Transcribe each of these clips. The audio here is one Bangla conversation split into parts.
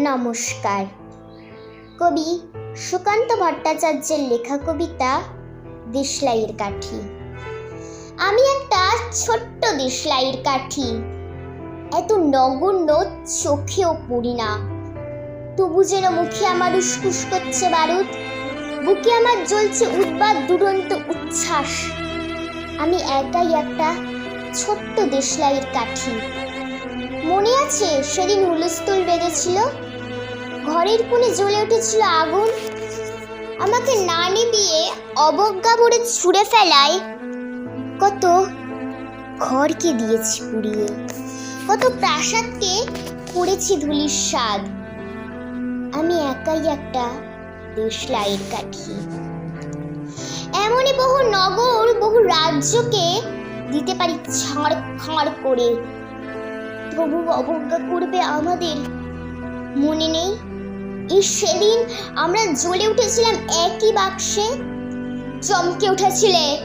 নমস্কার। কবি সুকান্ত ভট্টাচার্যের লেখা কবিতা দেশলাইয়ের কাঠি। আমি একটা ছোট্ট দেশলাইয়ের কাঠি। এত নগণ্য চোখেও পড়ি না। তবু যেন মুখে আমার উসকুস করছে বারুদ, বুকে আমার জ্বলছে উদ্বাদ দুরন্ত উচ্ছ্বাস। আমি একাই একটা ছোট্ট দেশলাইয়ের কাঠি। মনে আছে সেদিন হুলস্থুল বেঁধেছিল ঘরের কোণে জ্বলে উঠেছিল আগুন। আমাকে না নিবিয়ে অবজ্ঞা ভরে ছুঁড়ে ফেলায়। কত ঘরকে দিয়েছি পুড়িয়ে। কত প্রাসাদকে করেছি ধুলির স্বাদ। আমি একাই একটা দেশলাইয়ের কাঠি। এমনই বহু নগর, বহু রাজ্যকে দিতে পারি ছাড় খাঁড় করে। তবু অবজ্ঞা করবে আমাদের মনে নেই। সেদিন আমরা জ্বলে উঠেছিলাম একই বাক্সে। চমকে উঠেছিলে।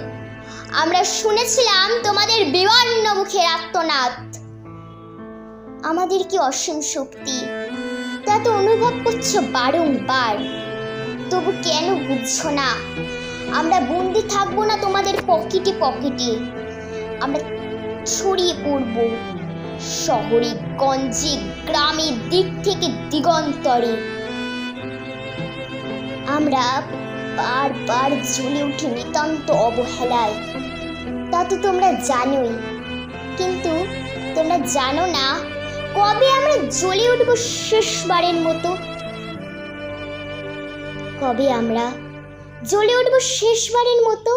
আমরা শুনেছিলাম তোমাদের বিবর্ণ মুখের আত্মনাদ আমাদের কি অসীম শক্তি? তা তো অনুভব করছ বারংবার। তবু কেন বুঝছ না? আমরা বন্দি থাকব না তোমাদের পকেটে পকেটে। আমরা ছড়িয়ে পড়ব শহরে, গঞ্জে, গ্রামে, দিক থেকে দিগন্তরে। আমরা বারবার জ্বলে উঠি নিতান্ত অবহেলায়। তা তো তোমরা জানোই। কিন্তু তোমরা জানো না কবে আমরা জ্বলে উঠব শেষবারের মতো? কবে আমরা জ্বলে উঠব শেষবারের মতো?